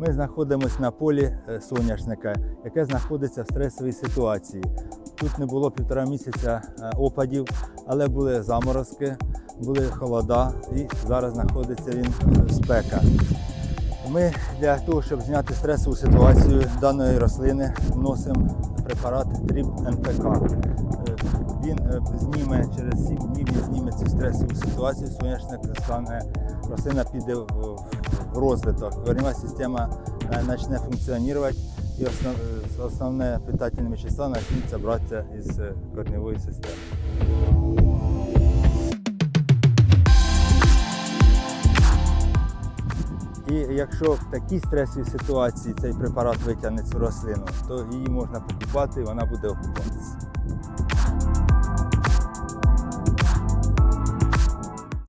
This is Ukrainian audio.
Ми знаходимося на полі е, соняшника, яке знаходиться в стресовій ситуації. Тут не було півтора місяця е, опадів, але були заморозки, були холода і зараз знаходиться він в спека. Ми для того, щоб зняти стресову ситуацію даної рослини, вносимо препарат Тріп НПК. Е, Він е, зніме через 7 днів, він зніме цю стресову ситуацію, соняшник стане, рослина піде в розвиток, коренева система почне функціонувати і е, основне питательне вещества почнуться братися із е, корневої системи. І якщо в такій стресовій ситуації цей препарат витягне цю рослину, то її можна покупати і вона буде окупатися.